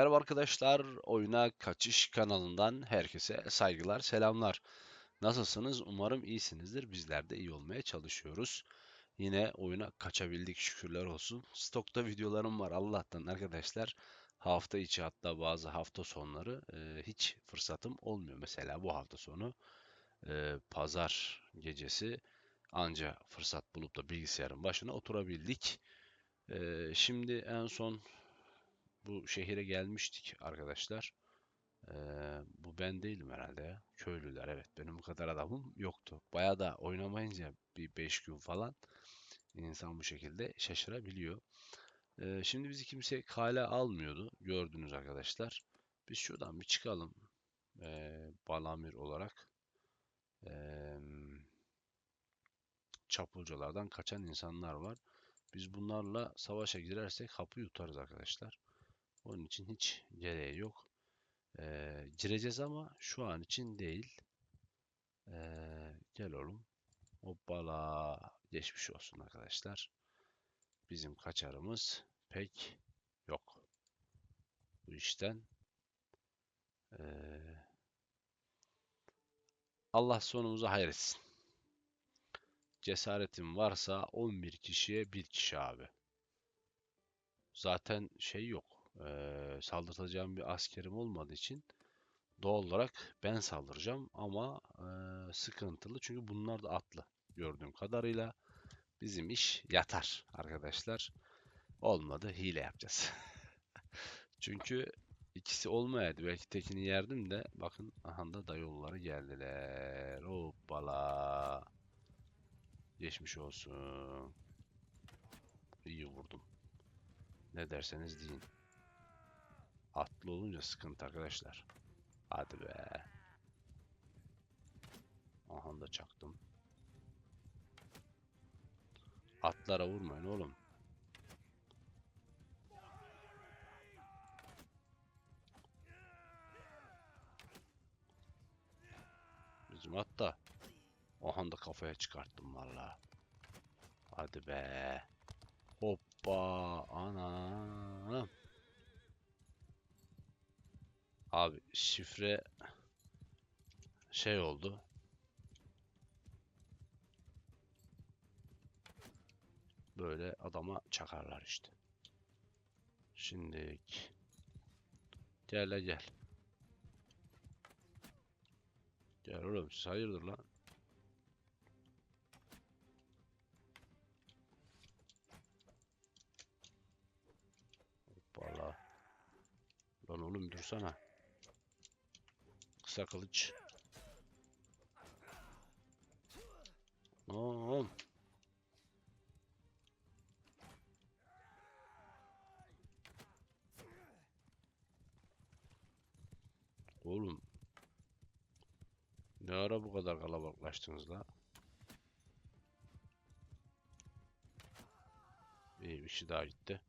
Merhaba arkadaşlar, Oyuna Kaçış kanalından herkese saygılar, selamlar. Nasılsınız? Umarım iyisinizdir. Bizler de iyi olmaya çalışıyoruz. Yine oyuna kaçabildik şükürler olsun. Stokta videolarım var Allah'tan arkadaşlar. Hafta içi hatta bazı hafta sonları e, hiç fırsatım olmuyor. Mesela bu hafta sonu e, pazar gecesi anca fırsat bulup da bilgisayarın başına oturabildik. E, şimdi en son bu şehire gelmiştik arkadaşlar. Ee, bu ben değilim herhalde ya. Köylüler evet. Benim bu kadar adamım yoktu. Bayağı da oynamayınca bir 5 gün falan insan bu şekilde şaşırabiliyor. Ee, şimdi bizi kimse kale almıyordu. Gördünüz arkadaşlar. Biz şuradan bir çıkalım. Ee, Balamir olarak. Ee, çapulculardan kaçan insanlar var. Biz bunlarla savaşa girersek hapı yutarız arkadaşlar. Onun için hiç gereği yok. Ee, gireceğiz ama şu an için değil. Ee, gel oğlum. Hoppala. Geçmiş olsun arkadaşlar. Bizim kaçarımız pek yok. Bu işten. Ee, Allah sonumuzu hayretsin. Cesaretim varsa 11 kişiye bir kişi abi. Zaten şey yok. Ee, saldırtacağım bir askerim olmadığı için doğal olarak ben saldıracağım ama e, sıkıntılı çünkü bunlar da atlı gördüğüm kadarıyla bizim iş yatar arkadaşlar. Olmadı hile yapacağız. çünkü ikisi olmayaydı belki tekini yerdim de bakın aha da dayolları geldiler. Hoppala. Geçmiş olsun. İyi vurdum. Ne derseniz deyin. Atlı olunca sıkıntı arkadaşlar. Hadi be. Aha da çaktım. Atlara vurmayın oğlum. Bizim at da Aha da kafaya çıkarttım valla. Hadi be. Hoppa ana. Abi şifre şey oldu. Böyle adama çakarlar işte. Şimdi gel gel. Gel oğlum siz hayırdır lan? Hoppala. Lan oğlum dursana. Kısa kılıç. Oğlum. Oğlum. Ne ara bu kadar kalabalıklaştınız la? İyi bir şey daha gitti.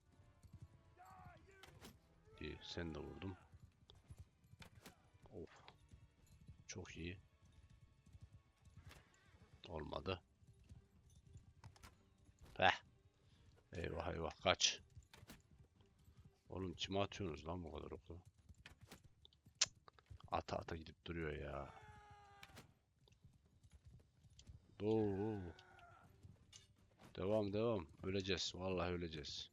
İyi sen de vurdum. Çok iyi. Olmadı. Heh. Eyvah eyvah kaç. Oğlum kime atıyorsunuz lan bu kadar oku? Ata ata gidip duruyor ya. Oo. Devam devam. Öleceğiz. Vallahi öleceğiz.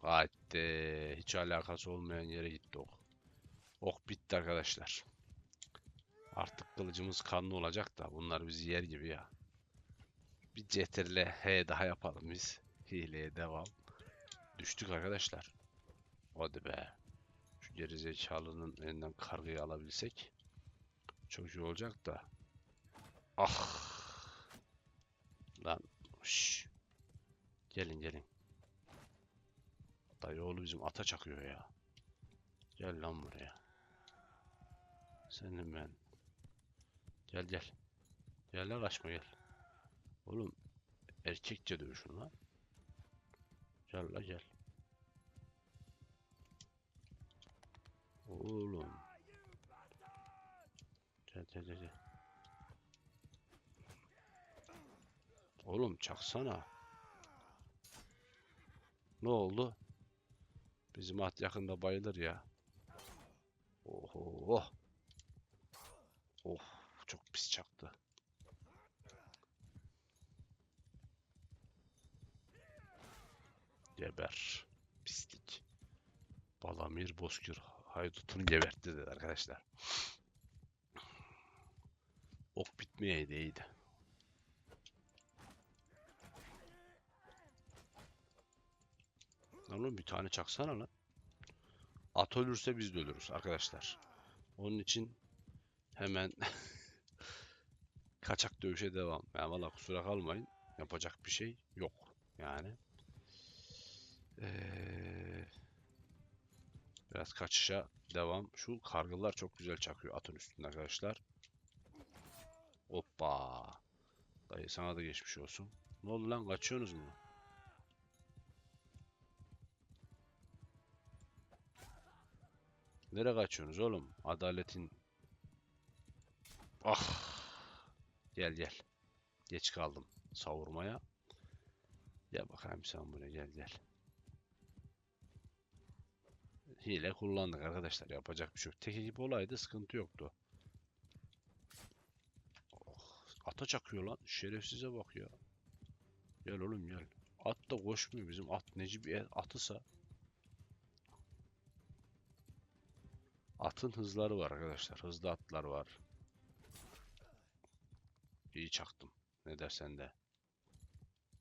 Haydi. Hiç alakası olmayan yere gitti ok. Ok bitti arkadaşlar. Artık kılıcımız kanlı olacak da bunlar bizi yer gibi ya. Bir CTRL H daha yapalım biz. Hileye devam. Düştük arkadaşlar. Hadi be. Şu gerizekalının elinden kargıyı alabilsek. Çok iyi olacak da. Ah. Lan. Şş. Gelin gelin. Dayı oğlu bizim ata çakıyor ya. Gel lan buraya. Senin ben. Gel gel. Gel lan kaçma gel. Oğlum erkekçe dövüşün lan. Gel la gel. Oğlum. Gel gel gel. Oğlum çaksana. Ne oldu? Bizim at yakında bayılır ya. Oho. Of çok pis çaktı. Geber. Pislik. Balamir Bozkır haydutunu gebertti dedi arkadaşlar. Ok bitmeyeydi iyiydi. Lan oğlum bir tane çaksana lan. At ölürse biz de ölürüz arkadaşlar. Onun için hemen kaçak dövüşe devam. Yani valla kusura kalmayın. Yapacak bir şey yok. Yani. Ee, biraz kaçışa devam. Şu kargılar çok güzel çakıyor atın üstünde arkadaşlar. Hoppa. Dayı sana da geçmiş olsun. Ne oldu lan kaçıyorsunuz mu? Nereye kaçıyorsunuz oğlum? Adaletin... Gel gel. Geç kaldım savurmaya. Gel bakayım sen buraya gel gel. Hile kullandık arkadaşlar. Yapacak bir şey yok. Tek ekip olaydı sıkıntı yoktu. Oh, ata çakıyor lan. Şerefsize bak ya. Gel oğlum gel. At da koşmuyor bizim at. Neci bir atısa. Atın hızları var arkadaşlar. Hızlı atlar var. İyi çaktım. Ne dersen de.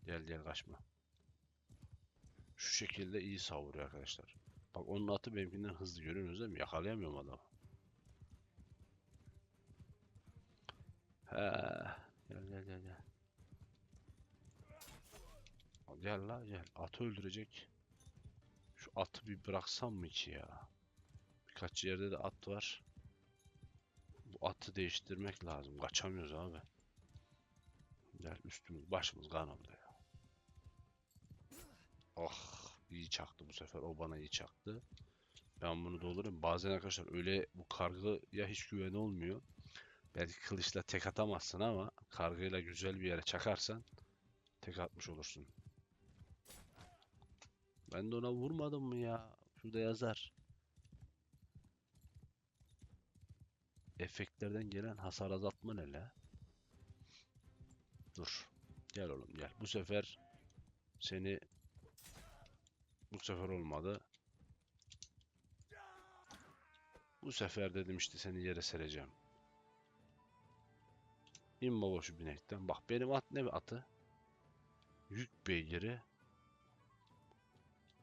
Gel gel kaçma. Şu şekilde iyi savuruyor arkadaşlar. Bak onun atı benimkinden hızlı görüyorsunuz değil mi? Yakalayamıyorum adamı. He. Gel gel gel gel. Gel la gel. Atı öldürecek. Şu atı bir bıraksam mı ki ya? Birkaç yerde de at var. Bu atı değiştirmek lazım. Kaçamıyoruz abi. Gel üstümüz başımız kan oldu ya. Oh iyi çaktı bu sefer. O bana iyi çaktı. Ben bunu doldurayım. Bazen arkadaşlar öyle bu kargıya hiç güven olmuyor. Belki kılıçla tek atamazsın ama kargıyla güzel bir yere çakarsan tek atmış olursun. Ben de ona vurmadım mı ya? Şurada yazar. Efektlerden gelen hasar azaltma ne la? Dur. Gel oğlum gel. Bu sefer seni bu sefer olmadı. Bu sefer dedim işte seni yere sereceğim. İn baba şu binekten. Bak benim at ne atı? Yük beygiri.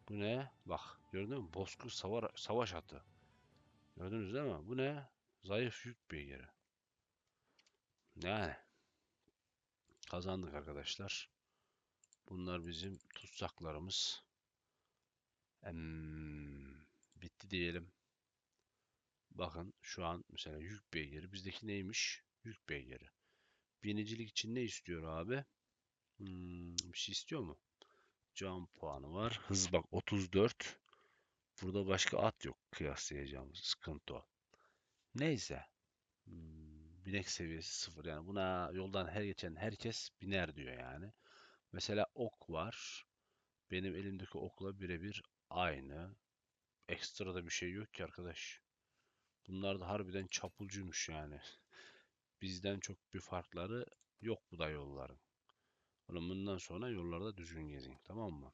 Bu ne? Bak gördün mü? Bozkır savar, savaş atı. Gördünüz değil mi? Bu ne? Zayıf yük beygiri. Yani. Kazandık arkadaşlar. Bunlar bizim tutsaklarımız. Em, bitti diyelim. Bakın şu an mesela yük beygiri. Bizdeki neymiş? Yük beygiri. Binicilik için ne istiyor abi? Hmm, bir şey istiyor mu? Can puanı var. Hız bak 34. Burada başka at yok kıyaslayacağımız. Sıkıntı o. Neyse. Hmm, binek seviyesi sıfır. Yani buna yoldan her geçen herkes biner diyor yani. Mesela ok var. Benim elimdeki okla birebir aynı. Ekstra da bir şey yok ki arkadaş. Bunlar da harbiden çapulcuymuş yani. Bizden çok bir farkları yok bu da yolların. Oğlum bundan sonra yollarda düzgün gezin tamam mı?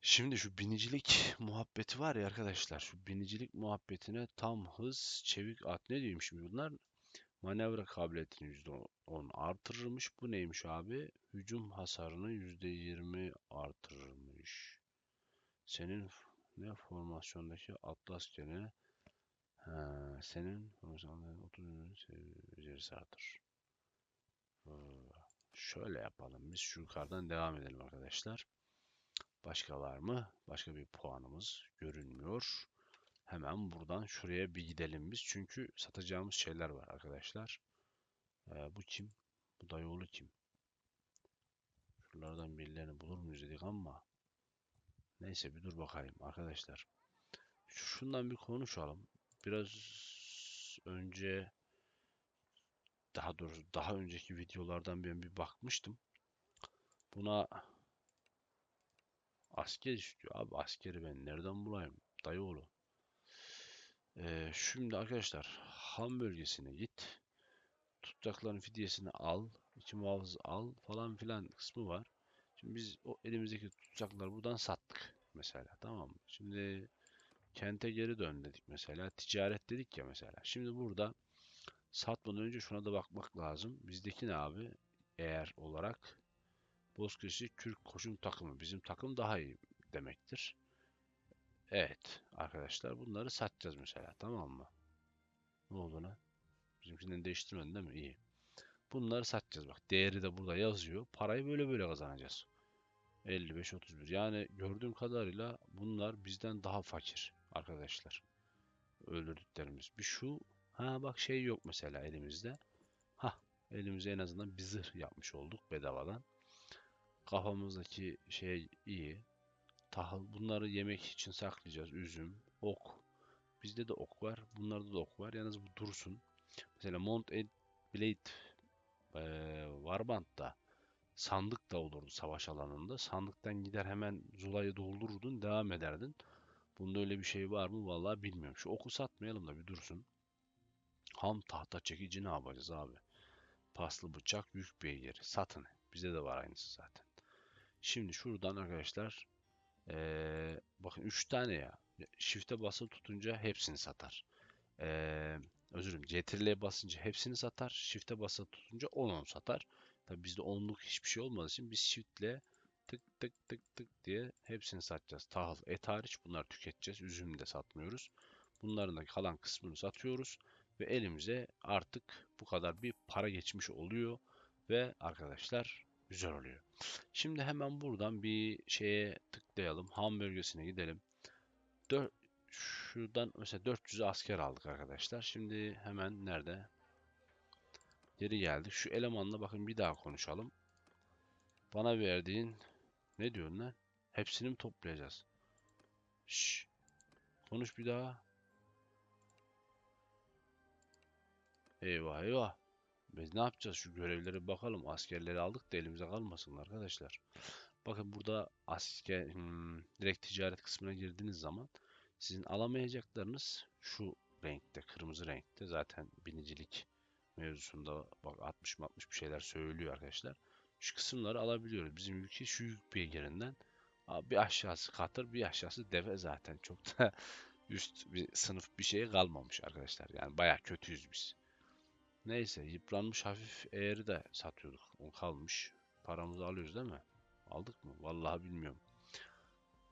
Şimdi şu binicilik muhabbeti var ya arkadaşlar. Şu binicilik muhabbetine tam hız, çevik at ne diyeyim şimdi bunlar? Manevra kabiliyetini %10 artırırmış. Bu neymiş abi? Hücum hasarını %20 artırırmış. Senin ne formasyondaki atlas gene senin formasyonda 30 becerisi artır. Ee, şöyle yapalım. Biz şu yukarıdan devam edelim arkadaşlar. Başka var mı? Başka bir puanımız görünmüyor. Hemen buradan şuraya bir gidelim biz. Çünkü satacağımız şeyler var arkadaşlar. Ee, bu kim? Bu dayıoğlu kim? Şuralardan birilerini bulur muyuz dedik ama. Neyse bir dur bakayım arkadaşlar. Şundan bir konuşalım. Biraz önce daha doğrusu daha önceki videolardan ben bir bakmıştım. Buna Asker istiyor abi. Askeri ben nereden bulayım? Dayıoğlu. Ee, şimdi arkadaşlar ham bölgesine git. Tutacakların fidyesini al. iki muhafız al falan filan kısmı var. Şimdi biz o elimizdeki tutacakları buradan sattık mesela tamam mı? Şimdi kente geri dön dedik mesela. Ticaret dedik ya mesela. Şimdi burada satmadan önce şuna da bakmak lazım. Bizdeki ne abi? Eğer olarak Bozkır'ı Türk koşum takımı. Bizim takım daha iyi demektir. Evet arkadaşlar bunları satacağız mesela tamam mı? Ne oldu lan? Bizimkinden değiştirmedin değil mi? İyi. Bunları satacağız bak. Değeri de burada yazıyor. Parayı böyle böyle kazanacağız. 55-31. Yani gördüğüm kadarıyla bunlar bizden daha fakir arkadaşlar. Öldürdüklerimiz. Bir şu. Ha bak şey yok mesela elimizde. Ha elimize en azından bir zırh yapmış olduk bedavadan. Kafamızdaki şey iyi. Tahıl bunları yemek için saklayacağız. Üzüm, ok. Bizde de ok var. Bunlarda da ok var. Yalnız bu dursun. Mesela Mount Ed Blade eee Warband'da sandık da olurdu savaş alanında. Sandıktan gider hemen Zula'yı doldururdun, devam ederdin. Bunda öyle bir şey var mı? Vallahi bilmiyorum. Şu oku satmayalım da bir dursun. Ham tahta çekici ne yapacağız abi? Paslı bıçak, yük beygiri. Satın. Bizde de var aynısı zaten. Şimdi şuradan arkadaşlar eee, bakın 3 tane ya. Shift'e basılı tutunca hepsini satar. Eee özür dilerim. CTRL'ye basınca hepsini satar. Shift'e basılı tutunca 10-10 satar. Tabi bizde 10'luk hiçbir şey olmadığı için biz Shift'le tık tık tık tık diye hepsini satacağız. Tahıl, et hariç bunları tüketeceğiz. Üzüm de satmıyoruz. Bunların da kalan kısmını satıyoruz. Ve elimize artık bu kadar bir para geçmiş oluyor. Ve arkadaşlar güzel oluyor. Şimdi hemen buradan bir şeye tıklayalım. Ham bölgesine gidelim. 4, şuradan mesela 400 asker aldık arkadaşlar. Şimdi hemen nerede? Geri geldik. Şu elemanla bakın bir daha konuşalım. Bana verdiğin ne diyorsun lan? Hepsini mi toplayacağız? Şş. Konuş bir daha. Eyvah eyvah. Biz ne yapacağız? Şu görevlere bakalım. Askerleri aldık da elimize kalmasın arkadaşlar. Bakın burada asker hmm, direkt ticaret kısmına girdiğiniz zaman sizin alamayacaklarınız şu renkte, kırmızı renkte. Zaten binicilik mevzusunda bak 60 60 bir şeyler söylüyor arkadaşlar. Şu kısımları alabiliyoruz. Bizim ülke şu yük beygirinden bir aşağısı katır, bir aşağısı deve zaten. Çok da üst bir sınıf bir şey kalmamış arkadaşlar. Yani bayağı kötüyüz biz. Neyse yıpranmış hafif eğri de satıyorduk. O kalmış. Paramızı alıyoruz değil mi? Aldık mı? Vallahi bilmiyorum.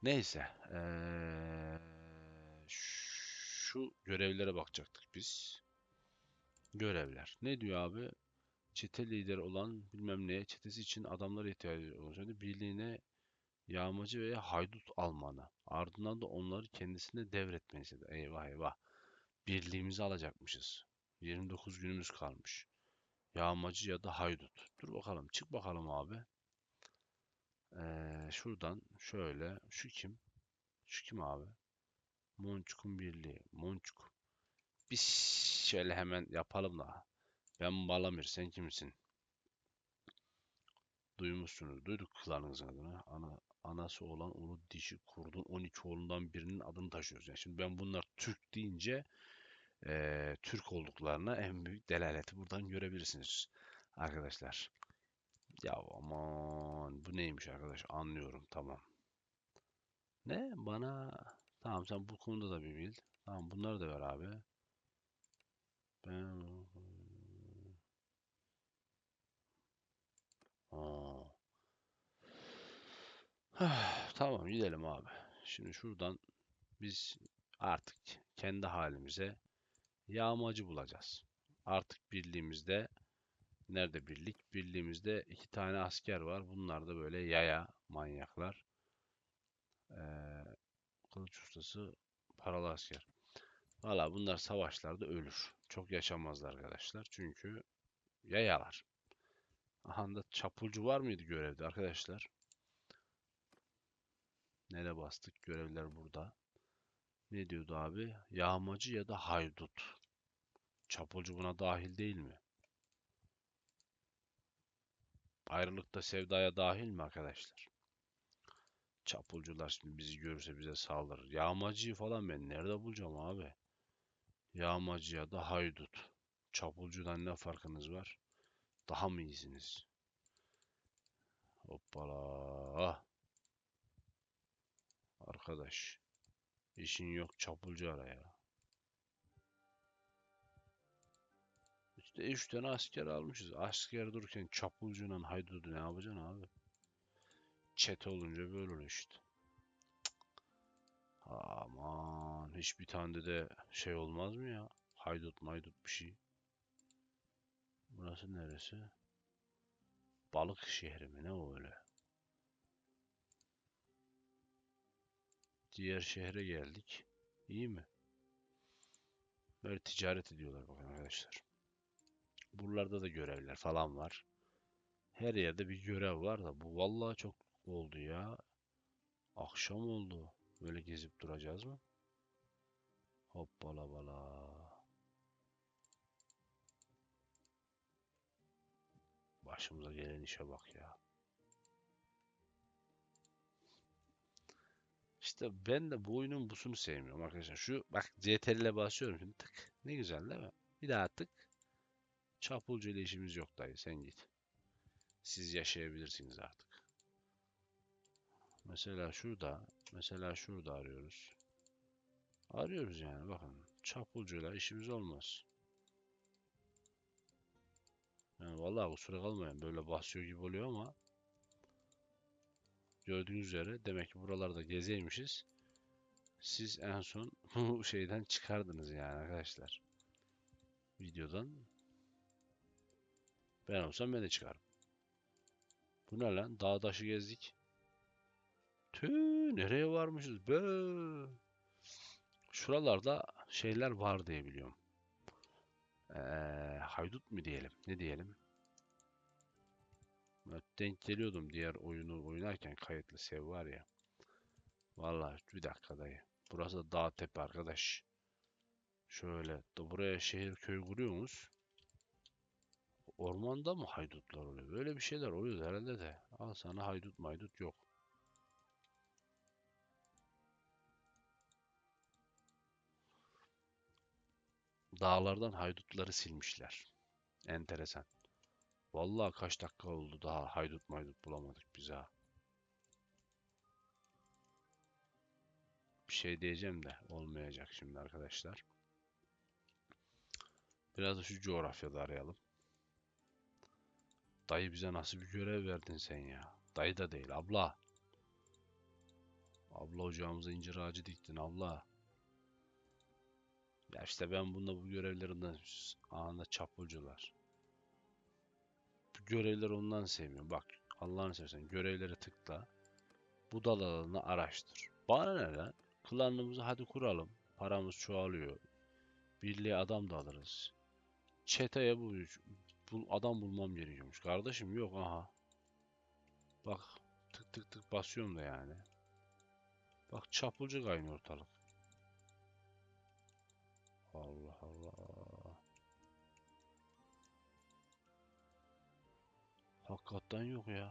Neyse. Ee, şu görevlere bakacaktık biz. Görevler. Ne diyor abi? Çete lideri olan bilmem neye çetesi için adamlara ihtiyacı olacağını birliğine yağmacı veya haydut almanı. Ardından da onları kendisine devretmeni istedi. Eyvah eyvah. Birliğimizi alacakmışız. 29 günümüz kalmış. Yağmacı ya da haydut. Dur bakalım. Çık bakalım abi. Ee, şuradan şöyle. Şu kim? Şu kim abi? Monçuk'un birliği. Monçuk. Biz şöyle hemen yapalım da. Ben Balamir. Sen kimsin? Duymuşsunuz. Duyduk kızlarınızın adını. Ana, anası olan Ulu Dişi Kurdun 12 oğlundan birinin adını taşıyoruz. Yani şimdi ben bunlar Türk deyince e, Türk olduklarına en büyük delaleti buradan görebilirsiniz arkadaşlar. Ya aman bu neymiş arkadaş anlıyorum tamam. Ne bana tamam sen bu konuda da bir bil. Tamam bunları da ver abi. Ben. Tamam gidelim abi. Şimdi şuradan biz artık kendi halimize yağmacı bulacağız. Artık birliğimizde nerede birlik? Birliğimizde iki tane asker var. Bunlar da böyle yaya manyaklar. Ee, kılıç ustası paralı asker. Valla bunlar savaşlarda ölür. Çok yaşamazlar arkadaşlar. Çünkü yayalar. Aha da çapulcu var mıydı görevde arkadaşlar? Nereye bastık? Görevler burada. Ne diyordu abi? Yağmacı ya da haydut. Çapulcu buna dahil değil mi? Ayrılıkta sevdaya dahil mi arkadaşlar? Çapulcular şimdi bizi görürse bize saldırır. Yağmacıyı falan ben nerede bulacağım abi? Yağmacı ya da haydut. Çapulcudan ne farkınız var? Daha mı iyisiniz? Hoppala. Arkadaş. İşin yok çapulcu ara ya. İşte üç tane asker almışız. Asker dururken çapulcuyla haydudu ne yapacaksın abi? Çete olunca böyle olur işte. Aman hiçbir tane de şey olmaz mı ya? Haydut maydut bir şey. Burası neresi? Balık şehri mi ne o öyle? Diğer şehre geldik. İyi mi? Böyle ticaret ediyorlar bakın arkadaşlar. Buralarda da görevler falan var. Her yerde bir görev var da bu vallahi çok oldu ya. Akşam oldu. Böyle gezip duracağız mı? Hoppala bala. Başımıza gelen işe bak ya. İşte ben de bu oyunun busunu sevmiyorum arkadaşlar. Şu bak CTRL'e basıyorum şimdi tık. Ne güzel değil mi? Bir daha tık. Çapulcu ile işimiz yok dayı sen git. Siz yaşayabilirsiniz artık. Mesela şurada, mesela şurada arıyoruz. Arıyoruz yani bakın. Çapulcuyla işimiz olmaz. Yani vallahi kusura kalmayın böyle basıyor gibi oluyor ama gördüğünüz üzere demek ki buralarda gezeymişiz. Siz en son bu şeyden çıkardınız yani arkadaşlar. Videodan. Ben olsam ben de çıkarım. Bu ne lan? Dağ taşı gezdik. Tüh nereye varmışız be? Şuralarda şeyler var diye biliyorum. Ee, haydut mu diyelim? Ne diyelim? Denk geliyordum diğer oyunu oynarken kayıtlı sev var ya. Vallahi bir dakika dayı. Burası da dağ tepe arkadaş. Şöyle da buraya şehir köy kuruyorsunuz. Ormanda mı haydutlar oluyor? Böyle bir şeyler oluyor herhalde de. Al sana haydut maydut yok. Dağlardan haydutları silmişler. Enteresan. Vallahi kaç dakika oldu daha haydut maydut bulamadık biz ha. Bir şey diyeceğim de olmayacak şimdi arkadaşlar. Biraz da şu coğrafyada arayalım. Dayı bize nasıl bir görev verdin sen ya? Dayı da değil abla. Abla ocağımıza incir ağacı diktin abla. Ya işte ben bunda bu görevlerinden anında çapulcular. Bu görevleri ondan sevmiyorum. Bak Allah'ını seversen görevleri tıkla. Bu dal alanını araştır. Bana ne lan? Klanımızı hadi kuralım. Paramız çoğalıyor. Birliğe adam da alırız. Çeteye bu, bu adam bulmam gerekiyormuş. Kardeşim yok aha. Bak tık tık tık basıyorum da yani. Bak çapulcu kaynıyor ortalık. Allah Allah. Hakikaten yok ya.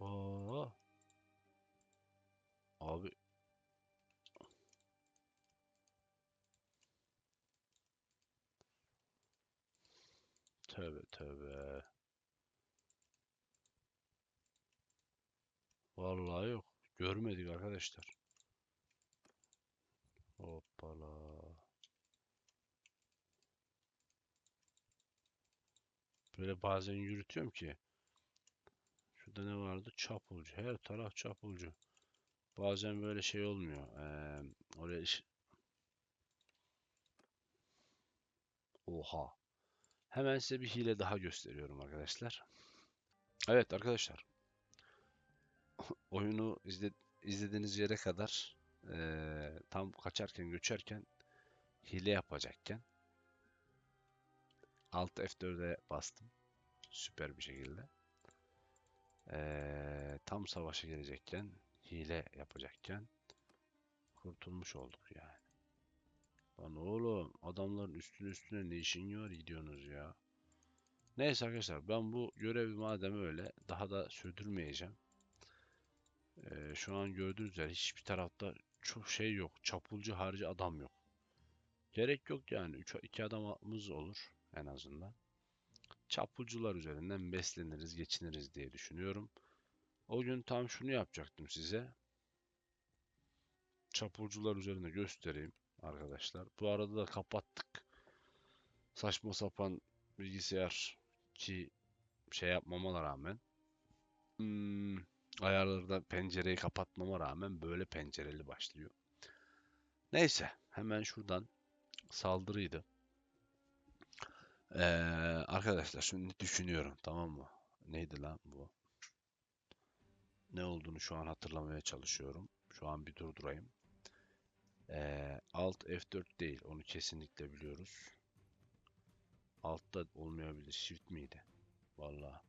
Aa. Abi tövbe tövbe. Vallahi yok. Görmedik arkadaşlar. Hoppala. Böyle bazen yürütüyorum ki. Şurada ne vardı? Çapulcu. Her taraf çapulcu. Bazen böyle şey olmuyor. Ee, oraya iş... Oha. Hemen size bir hile daha gösteriyorum arkadaşlar. Evet arkadaşlar. Oyunu izle, izlediğiniz yere kadar ee, tam kaçarken göçerken hile yapacakken Alt F4'e bastım. Süper bir şekilde. Ee, tam savaşa gelecekken hile yapacakken kurtulmuş olduk yani. Lan oğlum adamların üstüne üstüne ne işin var gidiyorsunuz ya. Neyse arkadaşlar ben bu görevi madem öyle daha da sürdürmeyeceğim. Ee, şu an gördüğünüz üzere hiçbir tarafta çok şey yok. Çapulcu harici adam yok. Gerek yok yani. 3 2 adamımız olur en azından. Çapulcular üzerinden besleniriz, geçiniriz diye düşünüyorum. O gün tam şunu yapacaktım size. Çapulcular üzerinde göstereyim arkadaşlar. Bu arada da kapattık. Saçma sapan bilgisayar ki şey yapmama rağmen hmm, ayarlarda pencereyi kapatmama rağmen böyle pencereli başlıyor. Neyse hemen şuradan saldırıydı. Ee, arkadaşlar şimdi düşünüyorum tamam mı? Neydi lan bu? Ne olduğunu şu an hatırlamaya çalışıyorum. Şu an bir durdurayım. Ee, Alt F4 değil. Onu kesinlikle biliyoruz. Altta olmayabilir. Shift miydi? Vallahi.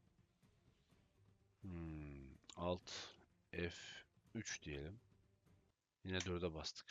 Hmm, Alt F3 diyelim. Yine 4'e bastık.